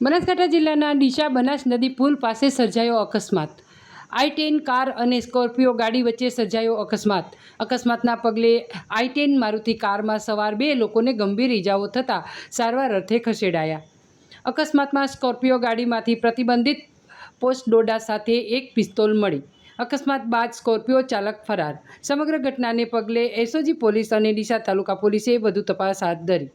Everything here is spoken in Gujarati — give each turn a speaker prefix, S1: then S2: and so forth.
S1: બનાસકાંઠા જિલ્લાના ડીશા બનાસ નદી પુલ પાસે સર્જાયો અકસ્માત. આઈ ટેન કાર અને સ્કોર્પિયો ગાડી વચ્ચે સર્જાયો અકસ્માત. અકસ્માતના પગલે આઈ ટેન મારુતિ કારમાં સવાર બે લોકોને ગંભીર ઇજાઓ થતાં સારવાર અર્થે ખસેડાયા. અકસ્માતમાં સ્કોર્પિયો ગાડીમાંથી પ્રતિબંધિત પોસ્ટ ડોડા સાથે એક પિસ્તોલ મળી. અકસ્માત બાદ સ્કોર્પિયો ચાલક ફરાર. સમગ્ર ઘટનાને પગલે એસઓજી પોલીસ અને ડીસા તાલુકા પોલીસે વધુ તપાસ હાથ ધરી.